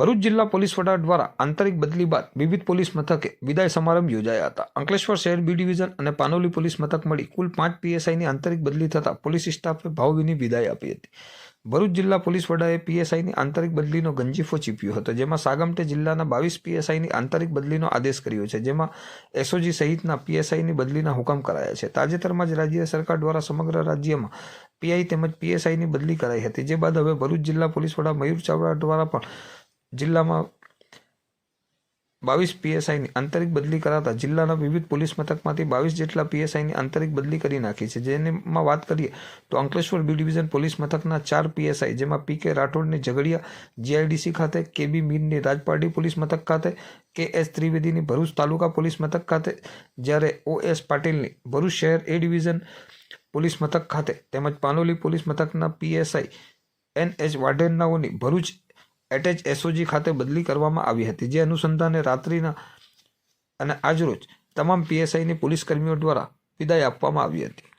ભરૂચ જિલ્લા પોલીસ વડા દ્વારા આંતરિક બદલી બાદ વિવિધ પોલીસ મથકે વિદાય સમારંભ યોજાયા હતા. અંકલેશ્વર શહેર બી ડિવિઝન અને પાનોલી પોલીસ મથક મળી કુલ પાંચ પીએસઆઈની આંતરિક બદલી થતાં પોલીસ સ્ટાફે ભાવભીની વિદાય આપી હતી. ભરૂચ જિલ્લા પોલીસ વડાએ પીએસઆઈની આંતરિક બદલીનો ગંજીફો ચીપ્યો હતો, જેમાં સાગમટે જિલ્લાના બાવીસ પીએસઆઈની આંતરિક બદલીનો આદેશ કર્યો છે, જેમાં એસઓજી સહિતના પીએસઆઈની બદલીના હુકમ કરાયા છે. તાજેતરમાં જ રાજ્ય સરકાર દ્વારા સમગ્ર રાજ્યમાં પીઆઈ તેમજ પીએસઆઈની બદલી કરાઈ હતી. જે બાદ હવે ભરૂચ જિલ્લા પોલીસ વડા મયુર ચાવડા દ્વારા પણ જિલ્લામાં બાવીસ પીએસઆઈની આંતરિક બદલી કરાતા જિલ્લાના વિવિધ પોલીસ મથકમાંથી બાવીસ જેટલા પીએસઆઈની આંતરિક બદલી કરી નાખી છે. જેમાં વાત કરીએ તો અંકલેશ્વર બી ડિવિઝન પોલીસ મથકના ચાર પીએસઆઈ, જેમાં પી કે રાઠોડની ઝઘડિયા, જીઆઈડીસી ખાતે, કે બી મીરની રાજપારડી પોલીસ મથક ખાતે, કે એસ ત્રિવેદીની ભરૂચ તાલુકા પોલીસ મથક ખાતે, જ્યારે ઓ એસ પાટીલની ભરૂચ શહેર એ ડિવિઝન પોલીસ મથક ખાતે, તેમજ પાનોલી પોલીસ મથકના પીએસઆઈ એન એચ વાઢેરનાઓની ભરૂચ એટેચ એસઓજી ખાતે બદલી કરવામાં આવી હતી, જે અનુસંધાને રાત્રિના અને આજરોજ તમામ પીએસઆઈની પોલીસ કર્મીઓ દ્વારા વિદાય આપવામાં આવી હતી.